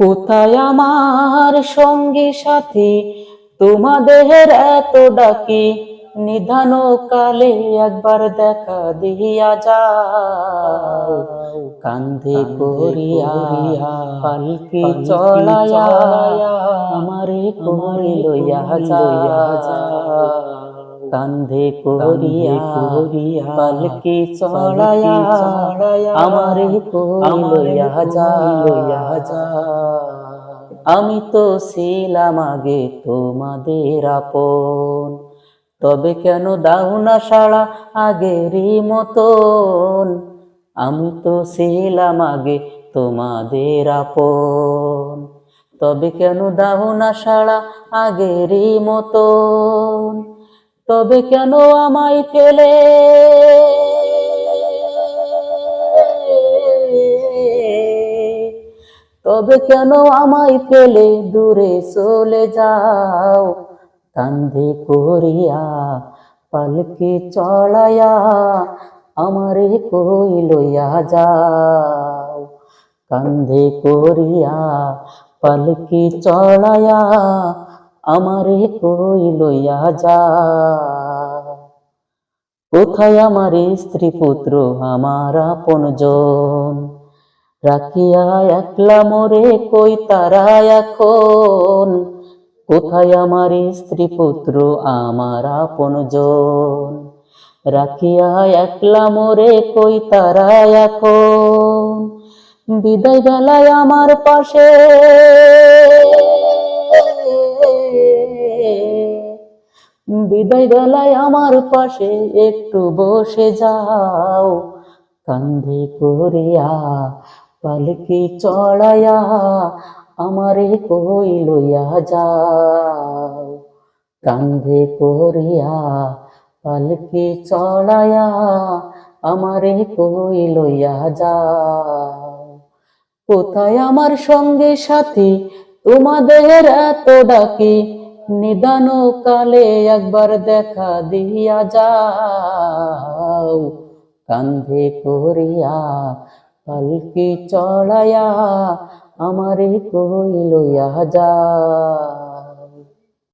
কোথায় আমার সঙ্গী সাথী? তোমাদের এত ডাকি নিধান কালে একবার দেখা দিয়া যাও। কান্ধে করিয়া পালকি চড়াইয়া আমারে কোমরে লইয়া যাও। কান্ধে করিয়া পালকি চড়াইয়া আমারে লইয়া আমি তো ছিলাম আগে তোমাদের আপন তবে কেন দাও না সাড়া আগেরই মতন? আমি তো ছিলাম আগে তোমাদের আপন তবে কেন দাও না সাড়া আগেরই মতন? তবে কেন আমায় ফেলে তবে কেন আমায় ফেলে দূরে চলে যাও কান্ধে করিয়া পালকি চড়াইয়া আমারে কই লইয়া যাও। কান্ধে করিয়া পালকি চড়াইয়া আমারে কই লইয়া যা? কোথায় আমার স্ত্রী পুত্র, আমার আপনজন রাখিয়া একলা মোরে কই তারা এখন? কোথায় আমার স্ত্রী পুত্র, আমার আপনজন রাখিয়া একলা মোরে কই তারা এখন? বিদায় বেলায় আমার পাশে বিদায় বেলায় আমার পাশে একটু বসে যাও। কান্ধে করিয়া পালকি চড়াইয়া আমারে কই লইয়া যাও। কান্ধে করিয়া পালকি চড়াইয়া আমারে কই লইয়া যাও। কোথায় আমার সঙ্গে সাথী? তোমাদের এত ডাকি। নিদান কালে একবার দেখা দিয়া যাও। কান্ধে করিয়া পালকি চড়াইয়া আমারে কই লইয়া যাও